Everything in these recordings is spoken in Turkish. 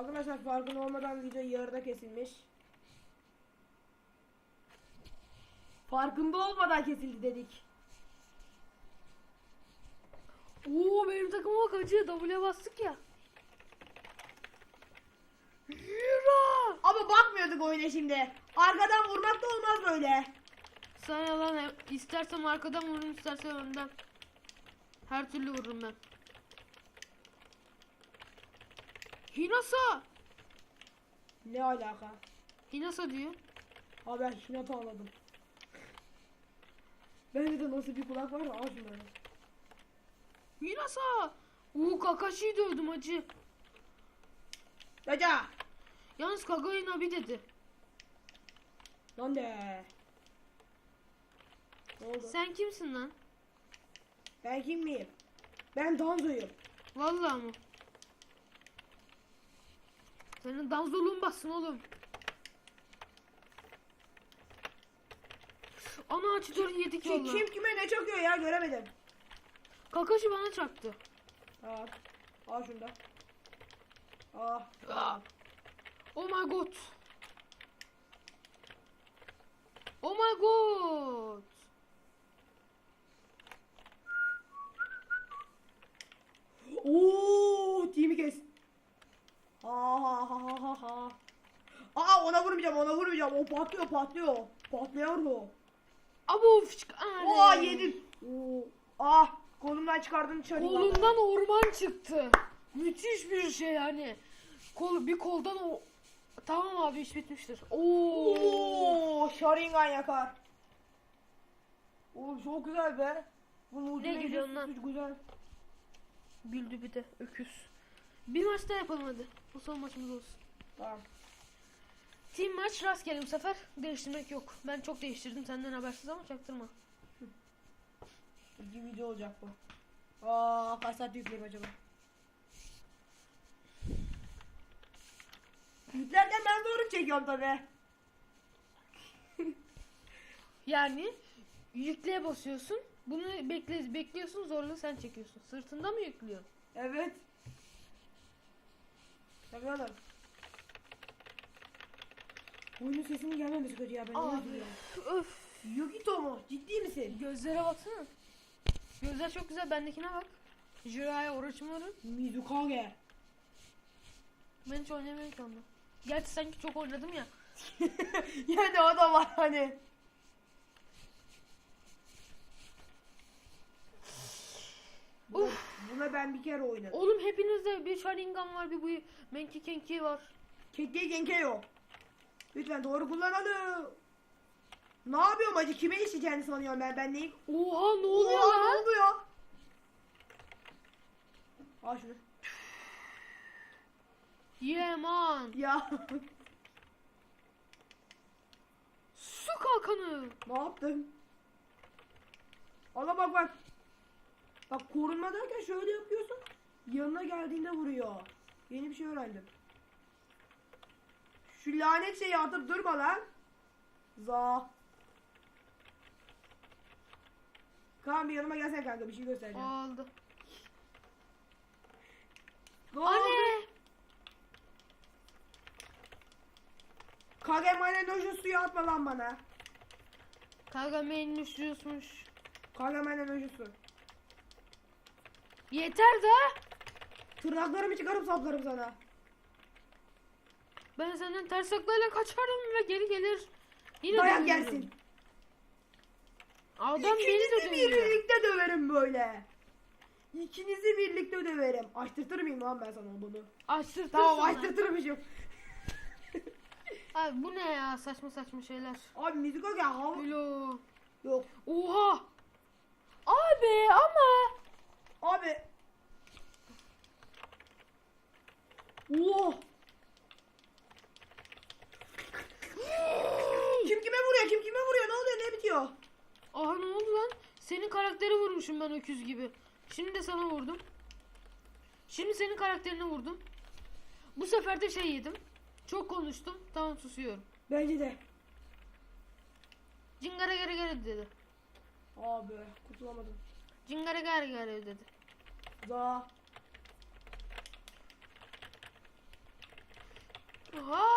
Arkadaşlar farkın olmadan video yarıda kesilmiş. Farkında olmadan kesildi dedik. Oo benim takıma bak hacı. W'ye bastık ya. Yürü. Ama bakmıyorduk oyuna şimdi. Arkadan vurmak da olmaz böyle. Sana lan istersen arkadan vururum istersen önden. Her türlü vururum ben. Hinasa. Ne alaka? Hinasa diyor. Abi ben şuna anladım. Bende de nasıl bir kulak var ya al şunları. Hinasa. Oo Kakashi'yi dövdüm hacı. Hoca. Yalnız Kagami Nabi dedi. Lan de. Ne oldu? Sen kimsin lan? Ben kim miyim? Ben Danzo'yum. Vallahi mı? Senin danzoluğun bassın oğlum. Ana Çitor'un yedik Kim, valla. kim kime ne çakıyor ya göremedim. Kakashi bana çaktı. Al. Al şunu da. Ah. Ah. Oh my god. Oh my god. Oo, timi kes. Ha ha ha ha ha ha. Aa ona vurmayacağım vurmayacağım. O patlıyor patlıyor. Patlıyor o. Abo fışk. Oo yedim. Oo. Ah kolumdan çıkardın çarı. Kolundan orman çıktı. Müthiş bir şey yani. Kol bir koldan o Tamam abi iş bitmiştir. Oo. Oo Sharingan yakar. Oğlum çok güzel be. Bunun ucuna Ne gülüyorsun lan? Güzel. Güldü bir de öküz. Bir maç daha yapalım hadi. Bu son maçımız olsun. Tamam. Team maç rastgele bu sefer. Değiştirmek yok. Ben çok değiştirdim senden habersiz ama çaktırma. Bir video olacak bu. Aa kaç saat yükleyeyim acaba? Yüklerken ben doğru çekiyorum tabi. Yani yükleye basıyorsun. Bunu bekle, bekliyorsun zorla sen çekiyorsun. Sırtında mı yüklüyorsun? Evet. Tabii oğlum. Oyunun sesinin gelmemesi kötü ya ben onu Abi. duyuyorum. Öf. Yugito mu? Ciddi misin? Gözlere baksana. Gözler çok güzel. Bendekine bak. Jiraiya Orochimaru. Mizukage. Ben hiç oynamıyorum ki. Gerçi sanki çok oynadım ya. yani o da var hani. Buna, buna ben bir kere oynadım. Oğlum hepinizde bir Sharingan var bir bu Menki Kenki var. Kekkeyi genke yok. Lütfen doğru kullanalım. Ne yapıyorum acı? Kime işleyeceğini sanıyorum ben. Ben neyim? Oha ne oluyor Oha, lan? Ne oluyor? Al şunu. Yeah man. Ya Su kalkanı. ne yaptın? Ala bak bak. Bak korunma derken şöyle yapıyorsun. Yanına geldiğinde vuruyor. Yeni bir şey öğrendim. Şu lanet şeyi atıp durma lan. Za. Kaan bir yanıma gelsene kanka bir şey göstereceğim. Aldı. Ne oldu? Anne. Kageman'ın hoca suyu atma lan bana. Kagame'nin üşüyormuş. Kageman'ın hocası. Yeter de. Tırnaklarımı çıkarıp saplarım sana. Ben senden ters taklayla kaçarım ve geri gelir. Yine Dayak dövüyorum. yersin. Adam beni de İkinizi dövüyor. birlikte döverim böyle. İkinizi birlikte döverim. Açtırtır mıyım lan ben sana bunu? Açtırtırsın Tamam lan. açtırtırmışım. Abi bu ne ya saçma saçma şeyler. Abi müzik o ya hava. Yok. Oha. Abi ama. Abi. Oh. kim kime vuruyor? Kim kime vuruyor? Bitiyor? Aha ne oldu lan? Senin karakteri vurmuşum ben öküz gibi. Şimdi de sana vurdum. Şimdi senin karakterine vurdum. Bu sefer de şey yedim. Çok konuştum. Tamam susuyorum. Bence de. Cingara gare gare dedi. Abi kurtulamadım. Cingara gare gare dedi. Za. Ha.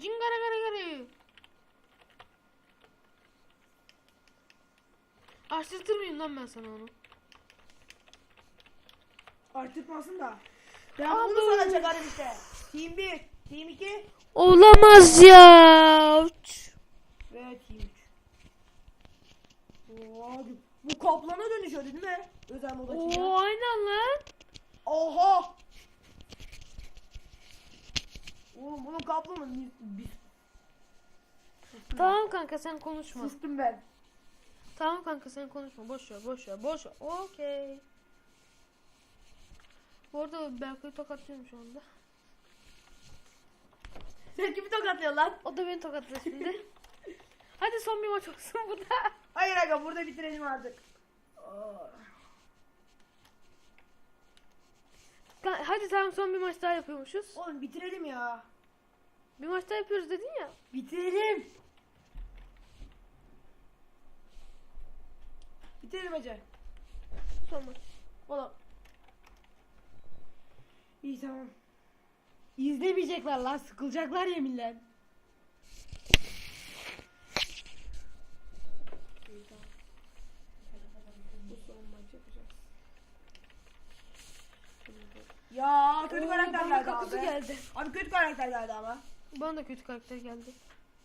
Cingara gara gara. Açtırtır mıyım lan ben sana onu? Artırtmasın da. Ben Aa, bunu sana çakarım işte. Team 1, Team 2 Olamaz ya. ve Team 3. Oo, hadi. Bu kaplana dönüşüyor değil mi? Özel moda. Oo aynen lan. Oha! Oğlum bunun kaplanı bir, bir Tamam kanka sen konuşma. sustum ben. Tamam kanka sen konuşma. Boş ver, boş ver, boş ver. Okey. Bu arada Berkay'ı tokatlıyorum şu anda. Sen kimi tokatlıyorsun lan? O da beni tokatlıyor şimdi. Hadi son bir maç olsun bu da. Hayır aga burada bitirelim artık. Aa. Ka- Hadi tamam son bir maç daha yapıyormuşuz. Oğlum bitirelim ya. Bir maç daha yapıyoruz dedin ya. Bitirelim. Bitirelim hacı. Son maç. Oğlum. İyi tamam. İzlemeyecekler lan sıkılacaklar yeminle. İyi tamam. Bu son maç yapacağız. Ya kötü Oo, karakter bana geldi kakuzu abi. geldi. Abi kötü karakter geldi ama. Bana da kötü karakter geldi.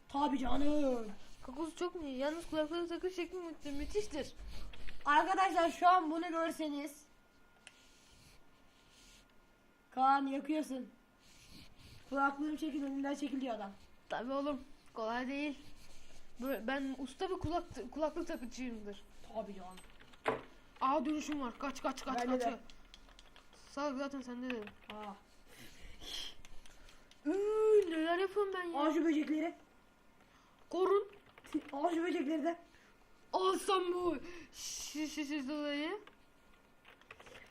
Tabi canım. Kakuzu çok mu iyi? Yalnız kulakları takır şekli mü- müthiştir. Arkadaşlar şu an bunu görseniz. Kaan yakıyorsun. Kulaklığım çekil önümden çekil diyor adam. Tabii oğlum. Kolay değil. Böyle, ben usta bir kulak kulaklık takıcıyımdır. Tabi canım. Aa dönüşüm var. Kaç kaç kaç Bende kaç. de. Salak zaten sende de. Aa. Üü, neler yapıyorum ben ya. Şu böcekleri. Korun. Şu böcekleri de. Alsam bu. Şişesiz dolayı.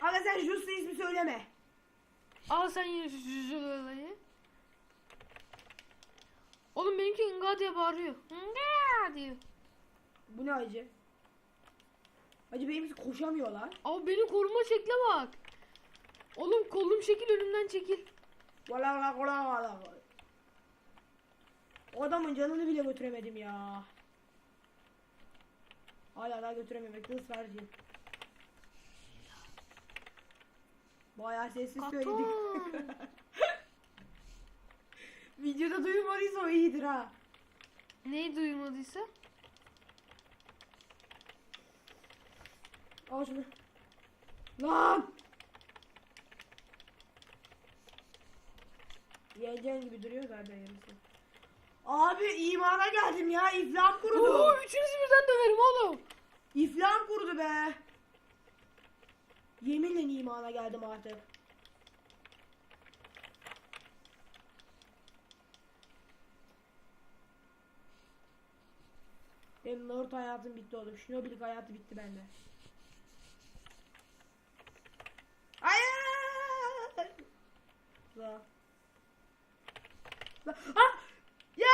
Aga sen Justa ismi söyleme. Al sen yine şişesiz dolayı. Oğlum benimki Inga diye bağırıyor. Inga diyor. Bu ne acı? Acı benimki koşamıyor lan. Abi benim koruma şekle bak. Oğlum kolum şekil önümden çekil. Valla valla valla valla. O adamın canını bile götüremedim ya. Hala daha götürememekte ısrarcıyım. Bayağı sessiz söyledik. Katon. Videoda duyulmadıysa o iyidir ha. Neyi duymadıysa? Al şunu. Lan! Yeneceğin gibi duruyor zaten yarısı. Abi imana geldim ya. İflam kurudu. Oo, üçünüzü birden döverim oğlum. İflam kurudu be. Yeminle imana geldim artık. Benim Naruto hayatım bitti oğlum. Shinobi'lik hayatı bitti bende. Hayır! La. Ah! Ya!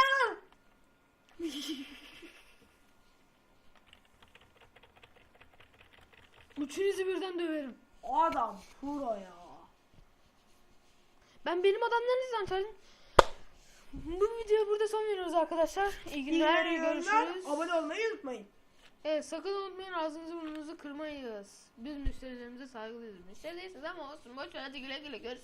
Üçünüzü birden döverim. Adam pro ya. Ben benim adamlarınızdan tanıdım. Bu videoya burada son veriyoruz arkadaşlar. İyi günler, İyi görüşürüz. Abone olmayı unutmayın. Evet sakın unutmayın ağzınızı burnunuzu kırmayız. Biz müşterilerimize saygılıyız. Müşteri değilsiniz ama olsun boş ver hadi güle güle görüşürüz.